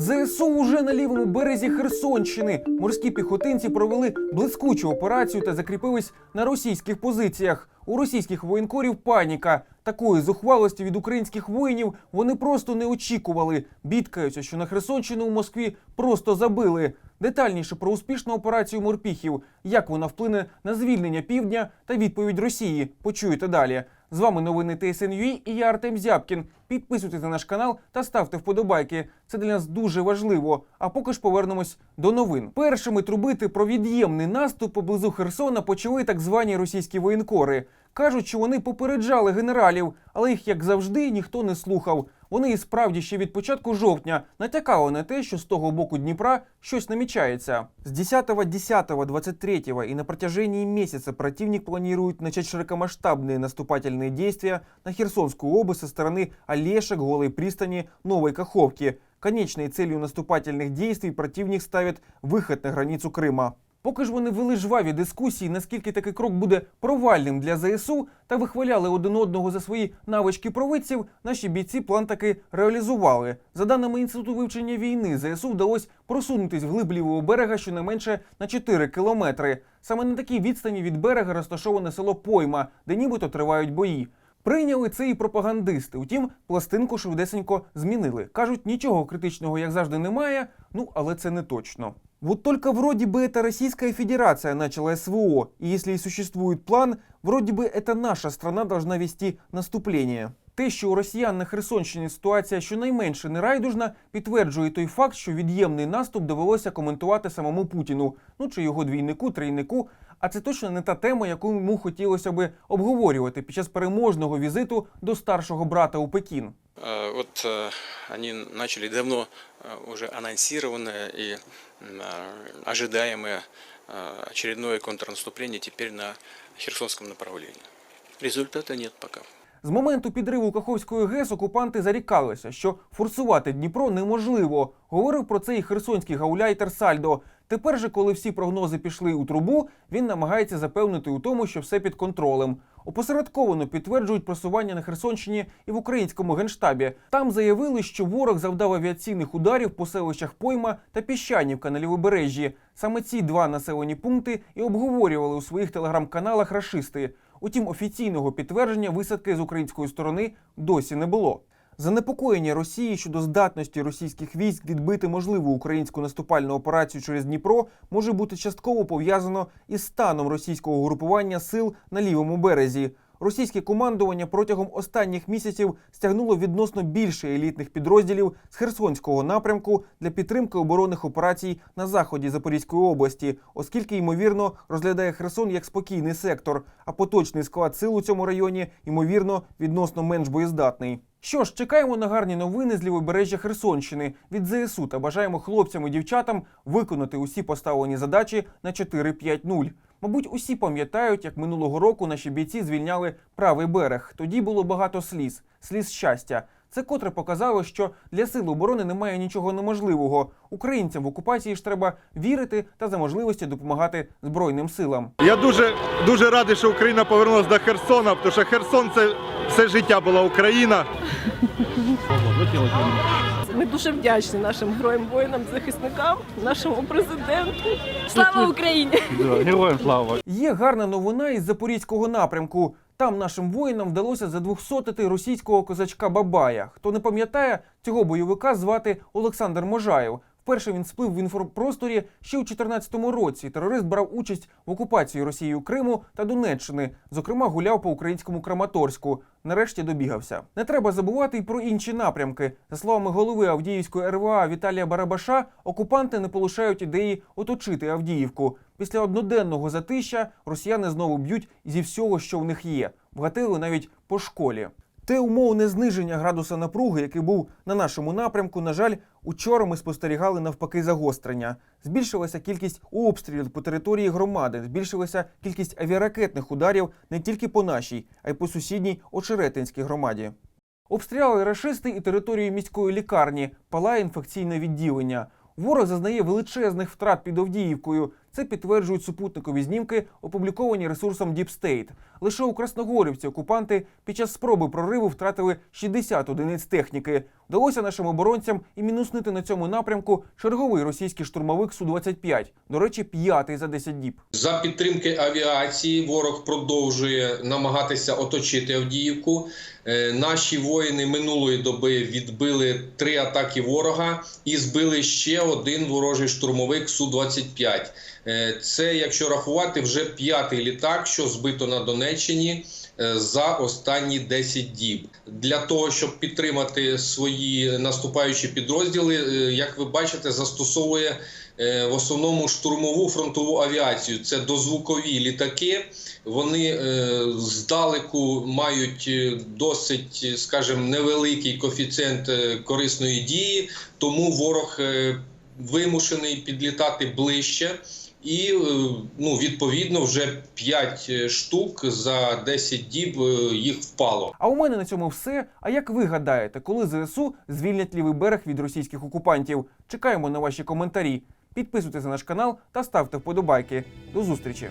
ЗСУ уже на лівому березі Херсонщини. Морські піхотинці провели блискучу операцію та закріпились на російських позиціях. У російських воєнкорів паніка. Такої зухвалості від українських воїнів вони просто не очікували. Бідкаються, що на Херсонщину у Москві просто забили. Детальніше про успішну операцію морпіхів, як вона вплине на звільнення півдня та відповідь Росії. Почуєте далі. З вами новини ТСНЮІ і я Артем Зябкін. Підписуйтесь на наш канал та ставте вподобайки. Це для нас дуже важливо. А поки ж повернемось до новин. Першими трубити про від'ємний наступ поблизу Херсона почали так звані російські воєнкори. Кажуть, що вони попереджали генералів, але їх, як завжди, ніхто не слухав. Вони і справді ще від початку жовтня натякали на те, що з того боку Дніпра щось намічається. С 10, 10, 23 и на протяжении месяца противник планирует начать широкомасштабные наступательные действия на Херсонскую область со стороны Олешек, Голой пристани, Новой Каховки. Конечной целью наступательных действий противник ставит выход на границу Крыма. Поки ж вони вели жваві дискусії, наскільки такий крок буде провальним для ЗСУ, та вихваляли один одного за свої навички провидців, наші бійці план таки реалізували. За даними інституту вивчення війни, ЗСУ вдалося просунутись вглиб лівого берега щонайменше на 4 кілометри. Саме на такій відстані від берега розташоване село Пойма, де нібито тривають бої. Прийняли це і пропагандисти. Утім, пластинку швидесенько змінили. Кажуть, нічого критичного, як завжди, немає. Ну, але це не точно. Вот только вроде бы это Российская Федерация начала СВО, и если и существует план, вроде бы это наша страна должна вести наступление. Те, що у росіян на Херсонщині ситуація щонайменше не райдужна, підтверджує той факт, що від'ємний наступ довелося коментувати самому Путіну, ну чи його двійнику, трійнику. А це точно не та тема, яку йому хотілося би обговорювати під час переможного візиту до старшого брата у Пекін. Э, Вот э, они начали давно э, уже анонсированное и м, э, ожидаемое э, очередное контрнаступление теперь на Херсонском направлении. Результата нет пока. З моменту підриву Каховської ГЕС окупанти зарікалися, що форсувати Дніпро неможливо. Говорив про це і херсонський гауляйтер Сальдо. Тепер же, коли всі прогнози пішли у трубу, він намагається запевнити у тому, що все під контролем. Опосередковано підтверджують просування на Херсонщині і в українському генштабі. Там заявили, що ворог завдав авіаційних ударів по селищах Пойма та Піщанівка на лівобережжі. Саме ці два населені пункти і обговорювали у своїх телеграм-каналах рашисти. Утім, офіційного підтвердження висадки з української сторони досі не було. Занепокоєння Росії щодо здатності російських військ відбити можливу українську наступальну операцію через Дніпро може бути частково пов'язано із станом російського групування сил на лівому березі. Російське командування протягом останніх місяців стягнуло відносно більше елітних підрозділів з Херсонського напрямку для підтримки оборонних операцій на заході Запорізької області, оскільки ймовірно розглядає Херсон як спокійний сектор, а поточний склад сил у цьому районі ймовірно відносно менш боєздатний. Що ж, чекаємо на гарні новини з лівобережжя Херсонщини від ЗСУ та бажаємо хлопцям і дівчатам виконати усі поставлені задачі на 4-5-0. Мабуть, усі пам'ятають, як минулого року наші бійці звільняли правий берег. Тоді було багато сліз, сліз щастя. Це котре показало, що для сил оборони немає нічого неможливого. Українцям в окупації ж треба вірити та за можливості допомагати збройним силам. Я дуже дуже радий, що Україна повернулася до Херсона, тому що Херсон це все життя була Україна. Дуже вдячні нашим героям воїнам, захисникам, нашому президенту. Слава Україні! Героям слава! Є гарна новина із запорізького напрямку. Там нашим воїнам вдалося задвохсотити російського козачка Бабая. Хто не пам'ятає, цього бойовика звати Олександр Можаєв. Вперше він сплив в інфопросторі ще у 2014 році. Терорист брав участь в окупації Росією Криму та Донеччини. Зокрема, гуляв по українському Краматорську. Нарешті добігався. Не треба забувати й про інші напрямки. За словами голови Авдіївської РВА Віталія Барабаша, окупанти не полишають ідеї оточити Авдіївку. Після одноденного затища росіяни знову б'ють зі всього, що в них є. Вгатили навіть по школі. Те умовне зниження градуса напруги, який був на нашому напрямку, на жаль, учора ми спостерігали навпаки загострення. Збільшилася кількість обстрілів по території громади, збільшилася кількість авіаракетних ударів не тільки по нашій, а й по сусідній Очеретинській громаді. Обстріляли рашисти і територію міської лікарні, палає інфекційне відділення. Ворог зазнає величезних втрат під Авдіївкою. Це підтверджують супутникові знімки, опубліковані ресурсом Deep State. Лише у Красногорівці окупанти під час спроби прориву втратили 60 одиниць техніки. Вдалося нашим оборонцям і мінуснити на цьому напрямку черговий російський штурмовик Су-25. До речі, п'ятий за 10 діб. За підтримки авіації ворог продовжує намагатися оточити Авдіївку. Е, Наші воїни минулої доби відбили три атаки ворога і збили ще один ворожий штурмовик Су-25. Е, Це, якщо рахувати, вже п'ятий літак, що збито на Донеччині е, за останні 10 діб. Для того, щоб підтримати свої наступаючі підрозділи, е, як ви бачите, застосовує е, в основному штурмову фронтову авіацію. Це дозвукові літаки. Вони е, здалеку мають е, досить, скажімо, невеликий коефіцієнт е, корисної дії, тому ворог е, вимушений підлітати ближче. І е, ну, відповідно вже 5 штук за 10 діб е, їх впало. А у мене на цьому все. А як ви гадаєте, коли ЗСУ звільнять лівий берег від російських окупантів? Чекаємо на ваші коментарі. Підписуйтесь на наш канал та ставте вподобайки. До зустрічі!